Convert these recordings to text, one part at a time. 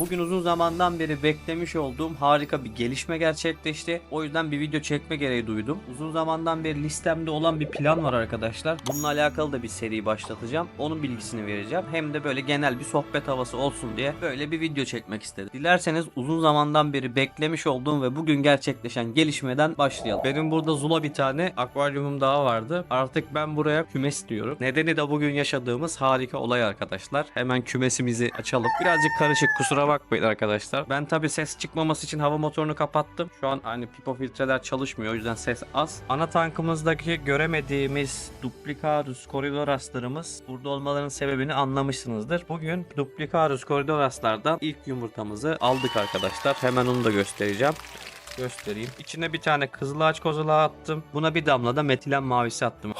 Bugün uzun zamandan beri beklemiş olduğum harika bir gelişme gerçekleşti. O yüzden bir video çekme gereği duydum. Uzun zamandan beri listemde olan bir plan var arkadaşlar. Bununla alakalı da bir seri başlatacağım. Onun bilgisini vereceğim. Hem de böyle genel bir sohbet havası olsun diye böyle bir video çekmek istedim. Dilerseniz uzun zamandan beri beklemiş olduğum ve bugün gerçekleşen gelişmeden başlayalım. Benim burada Zula bir tane akvaryumum daha vardı. Artık ben buraya kümes diyorum. Nedeni de bugün yaşadığımız harika olay arkadaşlar. Hemen kümesimizi açalım. Birazcık karışık kusura bakmayın arkadaşlar. Ben tabi ses çıkmaması için hava motorunu kapattım. Şu an hani pipo filtreler çalışmıyor o yüzden ses az. Ana tankımızdaki göremediğimiz Duplicarus corridoraslarımız burada olmalarının sebebini anlamışsınızdır. Bugün Duplicarus corridoraslardan ilk yumurtamızı aldık arkadaşlar. Hemen onu da göstereceğim göstereyim. İçine bir tane kızılaç kozalağı attım. Buna bir damla da metilen mavisi attım.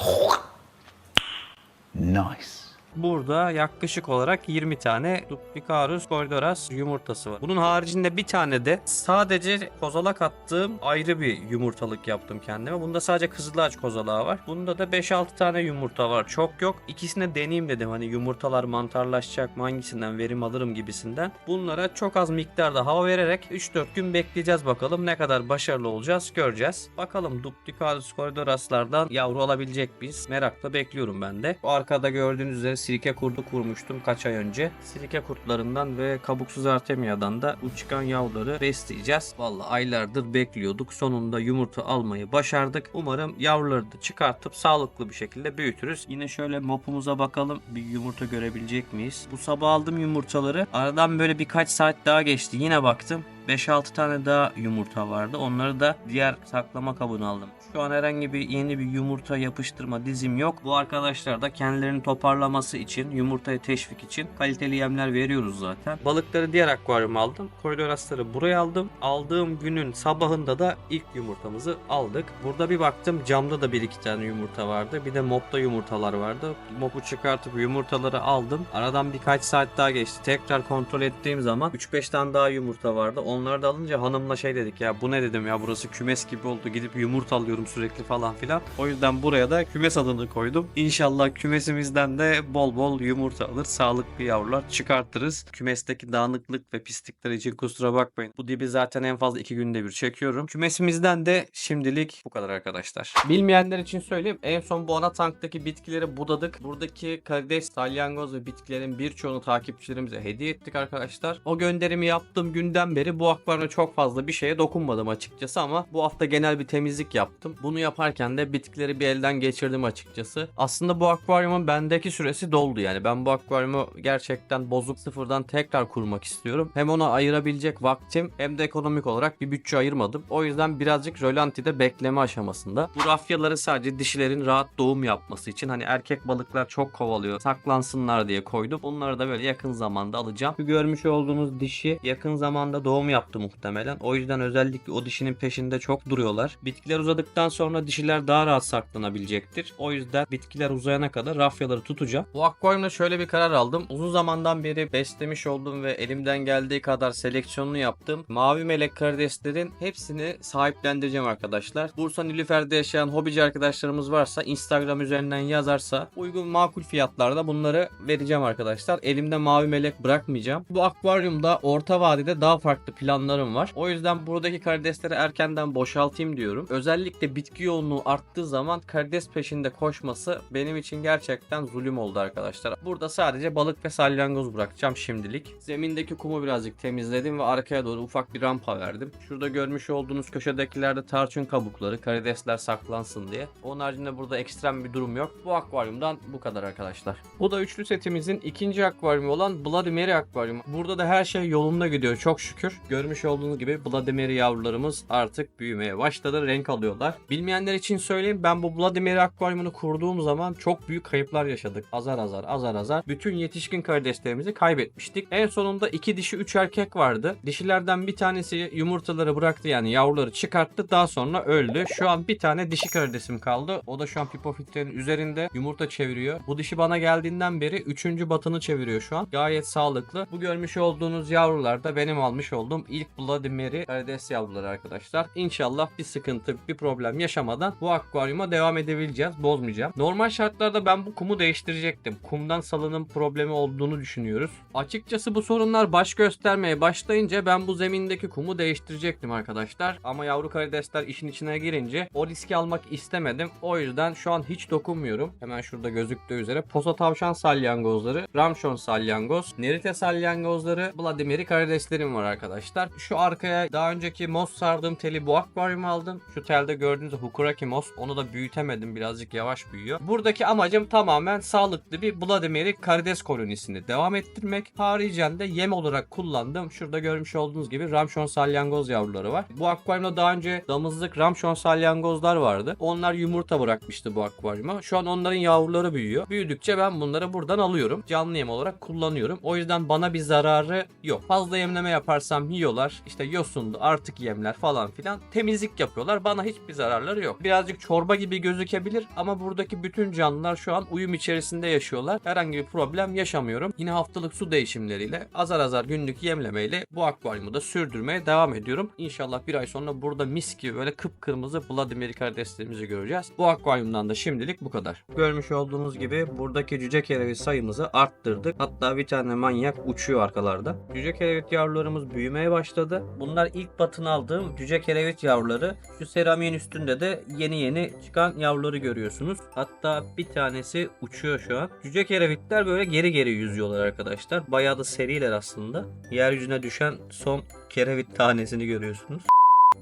Nice. Burada yaklaşık olarak 20 tane Duplicarus cordoras yumurtası var. Bunun haricinde bir tane de sadece kozalak attığım ayrı bir yumurtalık yaptım kendime. Bunda sadece kızılaç kozalağı var. Bunda da 5-6 tane yumurta var. Çok yok. İkisine deneyeyim dedim. Hani yumurtalar mantarlaşacak mı hangisinden verim alırım gibisinden. Bunlara çok az miktarda hava vererek 3-4 gün bekleyeceğiz bakalım. Ne kadar başarılı olacağız göreceğiz. Bakalım Duplicarus corridoraslardan yavru alabilecek miyiz? Merakla bekliyorum ben de. Bu arkada gördüğünüz üzere sirke kurdu kurmuştum kaç ay önce. Sirke kurtlarından ve kabuksuz artemiyadan da bu çıkan yavruları besleyeceğiz. Vallahi aylardır bekliyorduk. Sonunda yumurta almayı başardık. Umarım yavruları da çıkartıp sağlıklı bir şekilde büyütürüz. Yine şöyle mopumuza bakalım bir yumurta görebilecek miyiz? Bu sabah aldım yumurtaları. Aradan böyle birkaç saat daha geçti. Yine baktım. 5-6 tane daha yumurta vardı. Onları da diğer saklama kabına aldım. Şu an herhangi bir yeni bir yumurta yapıştırma dizim yok. Bu arkadaşlar da kendilerini toparlaması için, yumurtaya teşvik için kaliteli yemler veriyoruz zaten. Balıkları diğer akvaryuma aldım. Koridorasları buraya aldım. Aldığım günün sabahında da ilk yumurtamızı aldık. Burada bir baktım camda da bir iki tane yumurta vardı. Bir de mopta yumurtalar vardı. Mopu çıkartıp yumurtaları aldım. Aradan birkaç saat daha geçti. Tekrar kontrol ettiğim zaman 3-5 tane daha yumurta vardı. Onları da alınca hanımla şey dedik ya bu ne dedim ya burası kümes gibi oldu. Gidip yumurta alıyorum sürekli falan filan. O yüzden buraya da kümes adını koydum. İnşallah kümesimizden de bol bol yumurta alır. Sağlıklı yavrular çıkartırız. Kümesteki dağınıklık ve pislikler için kusura bakmayın. Bu dibi zaten en fazla 2 günde bir çekiyorum. Kümesimizden de şimdilik bu kadar arkadaşlar. Bilmeyenler için söyleyeyim. En son bu ana tanktaki bitkileri budadık. Buradaki karides, salyangoz ve bitkilerin birçoğunu takipçilerimize hediye ettik arkadaşlar. O gönderimi yaptığım günden beri bu akvaryumda çok fazla bir şeye dokunmadım açıkçası ama bu hafta genel bir temizlik yaptım. Bunu yaparken de bitkileri bir elden geçirdim açıkçası. Aslında bu akvaryumun bendeki süresi doldu yani. Ben bu akvaryumu gerçekten bozup sıfırdan tekrar kurmak istiyorum. Hem ona ayırabilecek vaktim hem de ekonomik olarak bir bütçe ayırmadım. O yüzden birazcık rölantide bekleme aşamasında. Bu rafyaları sadece dişilerin rahat doğum yapması için hani erkek balıklar çok kovalıyor saklansınlar diye koydum. Bunları da böyle yakın zamanda alacağım. Şu görmüş olduğunuz dişi yakın zamanda doğum yaptı muhtemelen. O yüzden özellikle o dişinin peşinde çok duruyorlar. Bitkiler uzadıktan sonra dişiler daha rahat saklanabilecektir. O yüzden bitkiler uzayana kadar rafyaları tutacağım. Bu akvaryumda şöyle bir karar aldım. Uzun zamandan beri beslemiş olduğum ve elimden geldiği kadar seleksiyonunu yaptığım mavi melek karideslerin hepsini sahiplendireceğim arkadaşlar. Bursa Nilüfer'de yaşayan hobici arkadaşlarımız varsa Instagram üzerinden yazarsa uygun makul fiyatlarda bunları vereceğim arkadaşlar. Elimde mavi melek bırakmayacağım. Bu akvaryumda orta vadede daha farklı planlarım var. O yüzden buradaki karidesleri erkenden boşaltayım diyorum. Özellikle bitki yoğunluğu arttığı zaman karides peşinde koşması benim için gerçekten zulüm oldu arkadaşlar. Burada sadece balık ve salyangoz bırakacağım şimdilik. Zemindeki kumu birazcık temizledim ve arkaya doğru ufak bir rampa verdim. Şurada görmüş olduğunuz köşedekilerde tarçın kabukları, karidesler saklansın diye. Onun haricinde burada ekstrem bir durum yok. Bu akvaryumdan bu kadar arkadaşlar. Bu da üçlü setimizin ikinci akvaryumu olan Bloody Mary akvaryumu. Burada da her şey yolunda gidiyor çok şükür. Görmüş olduğunuz gibi Mary yavrularımız artık büyümeye başladı. Renk alıyorlar. Bilmeyenler için söyleyeyim ben bu Mary akvaryumunu kurduğum zaman çok büyük kayıplar yaşadık. Azar azar azar azar. Bütün yetişkin karideslerimizi kaybetmiştik. En sonunda iki dişi üç erkek vardı. Dişilerden bir tanesi yumurtaları bıraktı yani yavruları çıkarttı. Daha sonra öldü. Şu an bir tane dişi karidesim kaldı. O da şu an pipo üzerinde yumurta çeviriyor. Bu dişi bana geldiğinden beri üçüncü batını çeviriyor şu an. Gayet sağlıklı. Bu görmüş olduğunuz yavrular da benim almış olduğum aldığım ilk Vladimir'i karides yavruları arkadaşlar. İnşallah bir sıkıntı, bir problem yaşamadan bu akvaryuma devam edebileceğiz. Bozmayacağım. Normal şartlarda ben bu kumu değiştirecektim. Kumdan salınım problemi olduğunu düşünüyoruz. Açıkçası bu sorunlar baş göstermeye başlayınca ben bu zemindeki kumu değiştirecektim arkadaşlar. Ama yavru karidesler işin içine girince o riski almak istemedim. O yüzden şu an hiç dokunmuyorum. Hemen şurada gözüktüğü üzere posa tavşan salyangozları, ramşon salyangoz, nerite salyangozları, Vladimir'i karideslerim var arkadaşlar. Şu arkaya daha önceki mos sardığım teli bu akvaryuma aldım. Şu telde gördüğünüz Hukuraki mos. Onu da büyütemedim. Birazcık yavaş büyüyor. Buradaki amacım tamamen sağlıklı bir Vladimir'i karides kolonisini devam ettirmek. Haricen de yem olarak kullandığım şurada görmüş olduğunuz gibi ramşon salyangoz yavruları var. Bu akvaryumda daha önce damızlık ramşon salyangozlar vardı. Onlar yumurta bırakmıştı bu akvaryuma. Şu an onların yavruları büyüyor. Büyüdükçe ben bunları buradan alıyorum. Canlı yem olarak kullanıyorum. O yüzden bana bir zararı yok. Fazla yemleme yaparsam yiyorlar. İşte yosundu artık yemler falan filan. Temizlik yapıyorlar. Bana hiçbir zararları yok. Birazcık çorba gibi gözükebilir ama buradaki bütün canlılar şu an uyum içerisinde yaşıyorlar. Herhangi bir problem yaşamıyorum. Yine haftalık su değişimleriyle azar azar günlük yemlemeyle bu akvaryumu da sürdürmeye devam ediyorum. İnşallah bir ay sonra burada mis gibi böyle kıpkırmızı Vladimir karideslerimizi göreceğiz. Bu akvaryumdan da şimdilik bu kadar. Görmüş olduğunuz gibi buradaki cüce kereviz sayımızı arttırdık. Hatta bir tane manyak uçuyor arkalarda. Cüce kerevit yavrularımız büyümeye başladı. Bunlar ilk batın aldığım cüce kerevit yavruları. Şu seramiğin üstünde de yeni yeni çıkan yavruları görüyorsunuz. Hatta bir tanesi uçuyor şu an. Cüce kerevitler böyle geri geri yüzüyorlar arkadaşlar. Bayağı da seriler aslında. Yeryüzüne düşen son kerevit tanesini görüyorsunuz.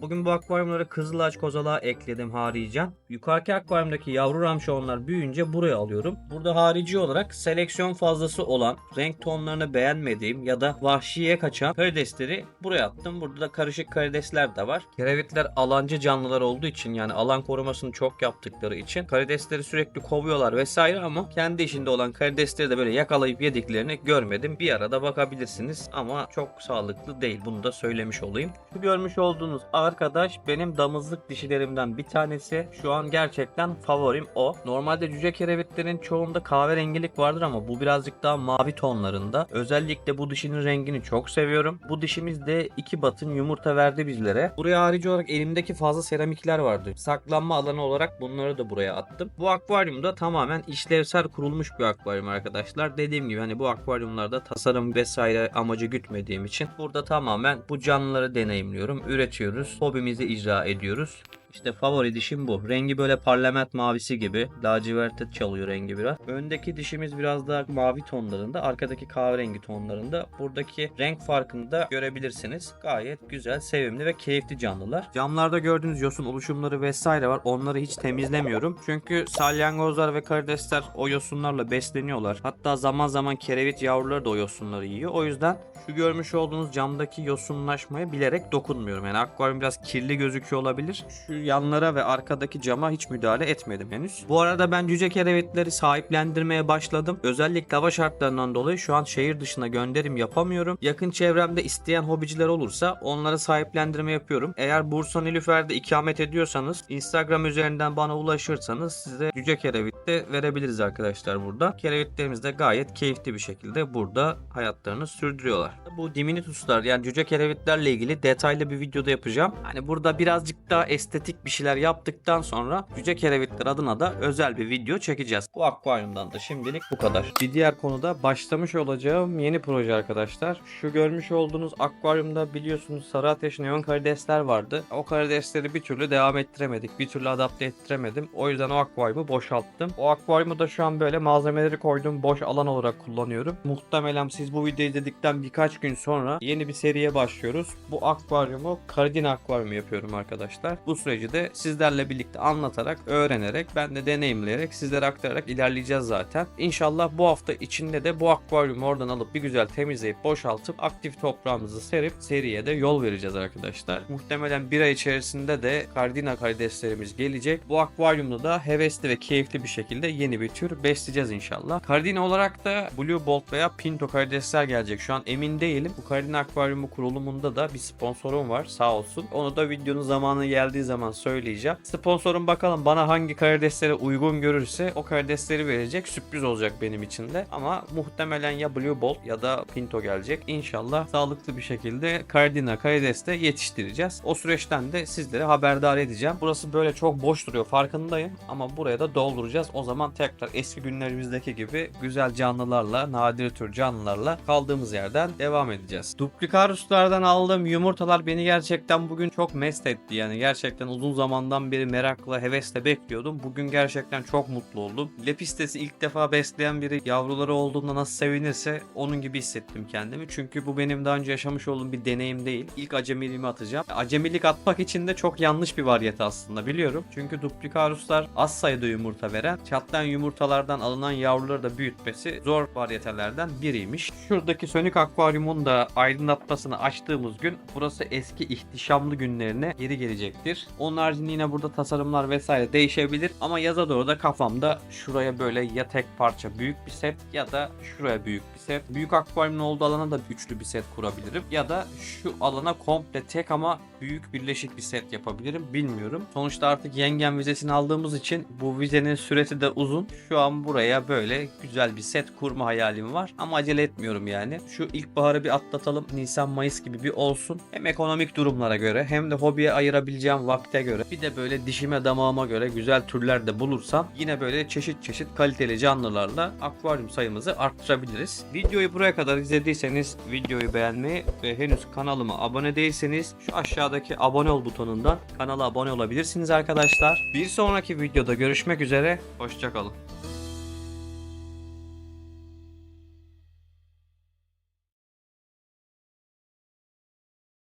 Bugün bu akvaryumlara kızılaç kozalağı ekledim haricen. Yukarıki akvaryumdaki yavru ramşonlar büyüyünce buraya alıyorum. Burada harici olarak seleksiyon fazlası olan, renk tonlarını beğenmediğim ya da vahşiye kaçan karidesleri buraya attım. Burada da karışık karidesler de var. Kerevitler alancı canlılar olduğu için yani alan korumasını çok yaptıkları için karidesleri sürekli kovuyorlar vesaire ama kendi işinde olan karidesleri de böyle yakalayıp yediklerini görmedim. Bir arada bakabilirsiniz ama çok sağlıklı değil. Bunu da söylemiş olayım. Şu görmüş olduğunuz arkadaş benim damızlık dişilerimden bir tanesi. Şu an gerçekten favorim o. Normalde cüce kerevitlerin çoğunda kahverengilik vardır ama bu birazcık daha mavi tonlarında. Özellikle bu dişinin rengini çok seviyorum. Bu dişimiz de iki batın yumurta verdi bizlere. Buraya harici olarak elimdeki fazla seramikler vardı. Saklanma alanı olarak bunları da buraya attım. Bu akvaryumda tamamen işlevsel kurulmuş bir akvaryum arkadaşlar. Dediğim gibi hani bu akvaryumlarda tasarım vesaire amacı gütmediğim için burada tamamen bu canlıları deneyimliyorum, üretiyoruz, hobimizi icra ediyoruz. İşte favori dişim bu. Rengi böyle parlament mavisi gibi. Laciverte çalıyor rengi biraz. Öndeki dişimiz biraz daha mavi tonlarında. Arkadaki kahverengi tonlarında. Buradaki renk farkını da görebilirsiniz. Gayet güzel, sevimli ve keyifli canlılar. Camlarda gördüğünüz yosun oluşumları vesaire var. Onları hiç temizlemiyorum. Çünkü salyangozlar ve karidesler o yosunlarla besleniyorlar. Hatta zaman zaman kerevit yavruları da o yosunları yiyor. O yüzden şu görmüş olduğunuz camdaki yosunlaşmaya bilerek dokunmuyorum. Yani akvaryum biraz kirli gözüküyor olabilir. Şu yanlara ve arkadaki cama hiç müdahale etmedim henüz. Bu arada ben cüce kerevitleri sahiplendirmeye başladım. Özellikle hava şartlarından dolayı şu an şehir dışına gönderim yapamıyorum. Yakın çevremde isteyen hobiciler olursa onlara sahiplendirme yapıyorum. Eğer Bursa Nilüfer'de ikamet ediyorsanız Instagram üzerinden bana ulaşırsanız size cüce kerevit de verebiliriz arkadaşlar burada. Kerevitlerimiz de gayet keyifli bir şekilde burada hayatlarını sürdürüyorlar. Bu diminutuslar yani cüce kerevitlerle ilgili detaylı bir videoda yapacağım. Hani burada birazcık daha estetik bir şeyler yaptıktan sonra cüce kerevitler adına da özel bir video çekeceğiz. Bu akvaryumdan da şimdilik bu kadar. Bir diğer konuda başlamış olacağım yeni proje arkadaşlar. Şu görmüş olduğunuz akvaryumda biliyorsunuz sarı ateş neon karidesler vardı. O karidesleri bir türlü devam ettiremedik. Bir türlü adapte ettiremedim. O yüzden o akvaryumu boşalttım. O akvaryumu da şu an böyle malzemeleri koyduğum boş alan olarak kullanıyorum. Muhtemelen siz bu videoyu izledikten birkaç gün sonra yeni bir seriye başlıyoruz. Bu akvaryumu Karadina akvaryumu yapıyorum arkadaşlar. Bu süreci de sizlerle birlikte anlatarak, öğrenerek, ben de deneyimleyerek, sizlere aktararak ilerleyeceğiz zaten. İnşallah bu hafta içinde de bu akvaryumu oradan alıp bir güzel temizleyip boşaltıp aktif toprağımızı serip seriye de yol vereceğiz arkadaşlar. Muhtemelen bir ay içerisinde de Cardina karideslerimiz gelecek. Bu akvaryumda da hevesli ve keyifli bir şekilde yeni bir tür besleyeceğiz inşallah. Cardina olarak da Blue Bolt veya Pinto karidesler gelecek. Şu an emin değilim. Bu Cardina akvaryumu kurulumunda da bir sponsorum var sağ olsun. Onu da videonun zamanı geldiği zaman zaman söyleyeceğim. Sponsorum bakalım bana hangi karidesleri uygun görürse o karidesleri verecek. Sürpriz olacak benim için de. Ama muhtemelen ya Blue Bolt ya da Pinto gelecek. İnşallah sağlıklı bir şekilde Cardina karideste yetiştireceğiz. O süreçten de sizlere haberdar edeceğim. Burası böyle çok boş duruyor farkındayım. Ama buraya da dolduracağız. O zaman tekrar eski günlerimizdeki gibi güzel canlılarla, nadir tür canlılarla kaldığımız yerden devam edeceğiz. Duplikaruslardan aldığım yumurtalar beni gerçekten bugün çok mest etti. Yani gerçekten uzun zamandan beri merakla, hevesle bekliyordum. Bugün gerçekten çok mutlu oldum. Lepistes'i ilk defa besleyen biri yavruları olduğunda nasıl sevinirse onun gibi hissettim kendimi. Çünkü bu benim daha önce yaşamış olduğum bir deneyim değil. İlk acemiliğimi atacağım. Acemilik atmak için de çok yanlış bir varyete aslında biliyorum. Çünkü duplikaruslar az sayıda yumurta veren, çatlayan yumurtalardan alınan yavruları da büyütmesi zor varyetelerden biriymiş. Şuradaki sönük akvaryumun da aydınlatmasını açtığımız gün burası eski ihtişamlı günlerine geri gelecektir. Haricinde yine burada tasarımlar vesaire değişebilir ama yaza doğru da kafamda şuraya böyle ya tek parça büyük bir set ya da şuraya büyük bir set. Büyük akvaryumun olduğu alana da üçlü bir set kurabilirim. Ya da şu alana komple tek ama büyük birleşik bir set yapabilirim. Bilmiyorum. Sonuçta artık yengen vizesini aldığımız için bu vizenin süresi de uzun. Şu an buraya böyle güzel bir set kurma hayalim var. Ama acele etmiyorum yani. Şu ilkbaharı bir atlatalım. Nisan Mayıs gibi bir olsun. Hem ekonomik durumlara göre hem de hobiye ayırabileceğim vakte göre bir de böyle dişime damağıma göre güzel türler de bulursam yine böyle çeşit çeşit kaliteli canlılarla akvaryum sayımızı arttırabiliriz. Videoyu buraya kadar izlediyseniz videoyu beğenmeyi ve henüz kanalıma abone değilseniz şu aşağıdaki abone ol butonundan kanala abone olabilirsiniz arkadaşlar. Bir sonraki videoda görüşmek üzere. Hoşçakalın.